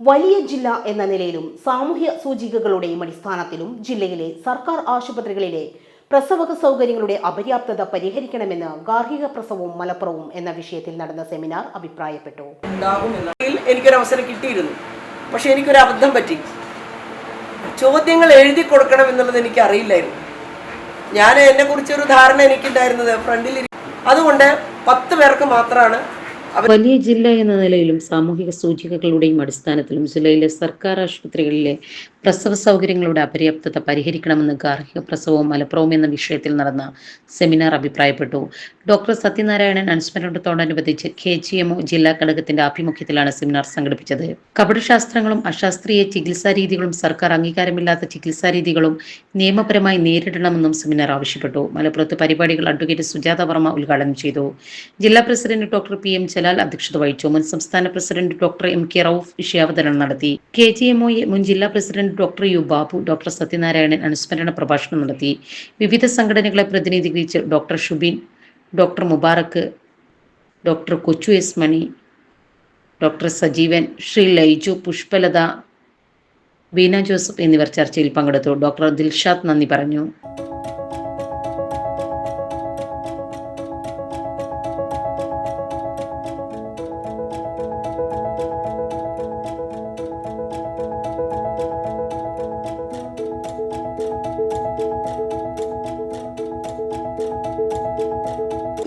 വലിയ ജില്ല എന്ന നിലയിലും സാമൂഹ്യ സൂചികകളുടെയും അടിസ്ഥാനത്തിലും ജില്ലയിലെ സർക്കാർ ആശുപത്രികളിലെ പ്രസവക സൗകര്യങ്ങളുടെ അപര്യാപ്തത പരിഹരിക്കണമെന്ന് ഗാർഹിക പ്രസവവും മലപ്പുറവും എന്ന വിഷയത്തിൽ നടന്ന സെമിനാർ അഭിപ്രായപ്പെട്ടു. എനിക്കൊരു അവസരം കിട്ടിയിരുന്നു. പക്ഷെ എനിക്കൊരു അബദ്ധം പറ്റി. ചോദ്യങ്ങൾ എഴുതി കൊടുക്കണം എന്നുള്ളത് എനിക്ക് അറിയില്ലായിരുന്നു. ഞാൻ എന്നെ കുറിച്ചൊരു ധാരണ എനിക്കുണ്ടായിരുന്നത് ഫ്രണ്ടിൽ അതുകൊണ്ട് പത്ത് പേർക്ക് മാത്രമാണ് വലിയ ജില്ല എന്ന നിലയിലും സാമൂഹിക സൂചികകളുടെയും അടിസ്ഥാനത്തിലും ജില്ലയിലെ സർക്കാർ ആശുപത്രികളിലെ പ്രസവ സൗകര്യങ്ങളുടെ അപര്യാപ്തത പരിഹരിക്കണമെന്ന് ഗാർഹിക പ്രസവവും മലപ്പുറവും എന്ന വിഷയത്തിൽ നടന്ന സെമിനാർ അഭിപ്രായപ്പെട്ടു. ഡോക്ടർ സത്യനാരായണൻ അനുസ്മരണത്തോടനുബന്ധിച്ച് കെ ജി എംഒ ജില്ലാ ഘടകത്തിന്റെ ആഭിമുഖ്യത്തിലാണ് സെമിനാർ സംഘടിപ്പിച്ചത്. കപടശാസ്ത്രങ്ങളും അശാസ്ത്രീയ ചികിത്സാ രീതികളും സർക്കാർ അംഗീകാരമില്ലാത്ത ചികിത്സാ രീതികളും നിയമപരമായി നേരിടണമെന്നും സെമിനാർ ആവശ്യപ്പെട്ടു. മലപ്പുറത്ത് പരിപാടികൾ അഡ്വക്കേറ്റ് സുജാത വർമ്മ ഉദ്ഘാടനം ചെയ്തു. ജില്ലാ president doctor P M Jalal അധ്യക്ഷത വഹിച്ചു. മുൻ സംസ്ഥാന president doctor M K Rauf വിഷയാവതരണം നടത്തി. കെ ജി എം മുൻ ജില്ലാ president doctor U Babu doctor Sathyanarayanan അനുസ്മരണ പ്രഭാഷണം നടത്തി. വിവിധ സംഘടനകളെ പ്രതിനിധീകരിച്ച് doctor Shubin doctor Mubarak doctor Kochu S Mani doctor Sajeevan Shri Laiju Pushpalatha Veena Joseph എന്നിവർ ചർച്ചയിൽ പങ്കെടുത്തു. ഡോക്ടർ ദിൽഷാദ് നന്ദി പറഞ്ഞു.